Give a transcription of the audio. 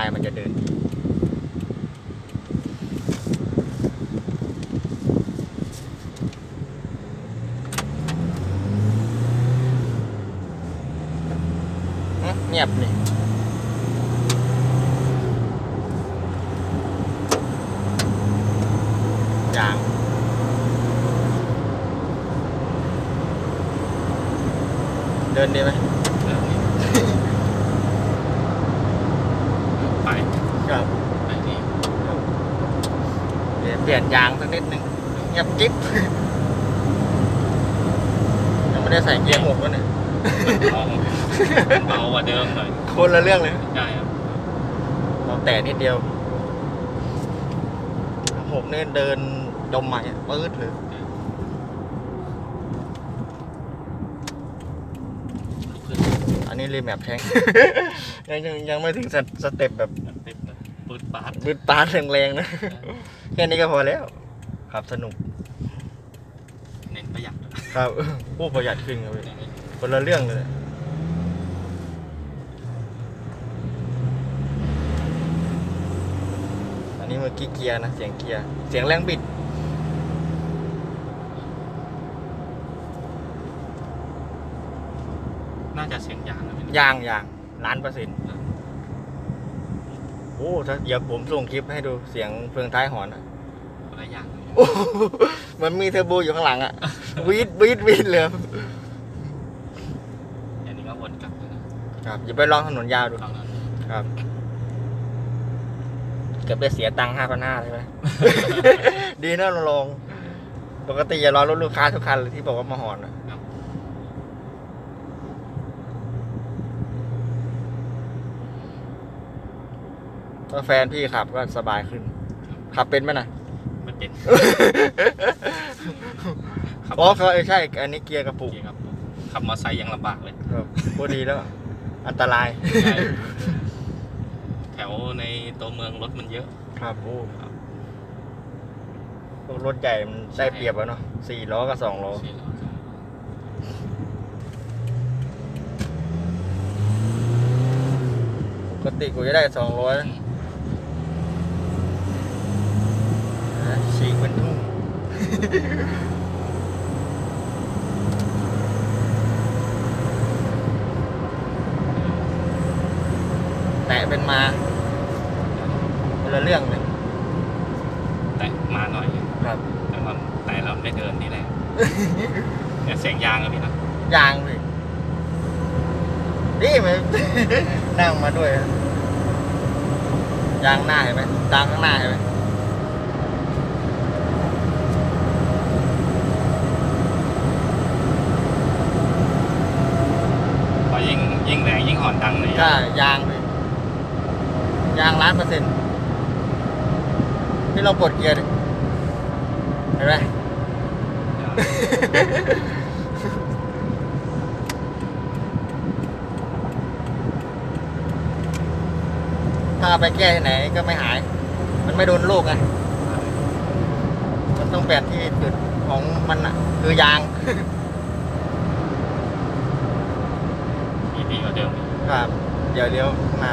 ลายมันจะเดิน เงียบนี่ยางเดินดีไหมนี่ไป ครับไปนี่เดี๋ยวเปลี่ยนยางสักนิดหนึ่งเงียบกิ๊บยังไม่ได้ใส่เกียร์หกแล้วเนี่ยเบาเบากว่าเดิมหน่อยคนละเรื่องเลยใช่ครับเราแตะนิดเดียวหกเนี่ยเดินดมใหม่อะปื๊ดเลยขึ้นอันนี้รีแมปแทงยังยังยังไม่ถึงสเสเต็ปแบบติดเลย ปืดปาดบืดปาดแรงๆนะ แค่นี้ก็พอแล้ว ครับสนุกเน้นประหยัดครับผู้ประหยัดขึ้นครับพี่คนละเรื่องเลยอันนี้เมื่อกี้เกียร์นะ เสียงเกียร์ เสียงแรงบิด น่าจะเสียงยางนะพี่ยางยางล้านเปอร์เซ็นต์ โอ้ถ้าเดี๋ยวผมส่งคลิปให้ดูเสียงเฟืองท้ายหอนอะคนละอย่างเลยโอ้โหมันมีเทอร์โบอยู่ข้างหลังอะวีดวีดวีดเลยครับอันนี้ก็วนกลับเลยนะครับอย่าไปลองถนนยาวดูลองนั้นครับ เกือบได้เสียตังค์ห้าพันห้าใช่ไหม ดีนะเราลองปกติอย่ารอรถลูกค้าทุกคันเลยที่บอกว่ามาหอนอะ ครับ ถ้าแฟนพี่ขับก็สบายขึ้น ขับเป็นไหมนะไม่เป็นขับอ๋อเขาเออใช่ อันนี้เกียร์กระปุกโอเคครับ ขับมอเตอร์ไซค์ยังลำบากเลย ครับพอดีแล้ว อันตราย ใช่แถวในตัวเมืองรถมันเยอะ ครับโอ้พวกรถใหญ่มันได้เปรียบอะเนาะสี่ล้อกับสองล้อสี่ล้อปกติกูจะได้สองร้อย ฉีกเป็นทุ่งแตะเป็นมาคนละเรื่องเลยแต่มาหน่อยครับ แต่ว่าแต่เราไม่เดินนี่แหละเนี่ยเสียงยางอะพี่นะยางเลยนี่มัน นั่งมาด้วยอะยางหน้าเห็นไหมยางข้างหน้าเห็นไหม พอยิ่งยิ่ งแรงยิ่งหอนดังเลยก็ยางเลยยางล้านเปอร์เซ็นต์นี่เราปลดเกียร์ดิเห็นไหมถ้าเอาไปแก้ที่ไหนก็ไม่หาย มันไม่โดนลูกไงมันต้องเปลี่ยนที่จุดของมันอะ คือยาง มีดีกว่าเดิม ครับ เดี๋ยวเลี้ยวข้างหน้า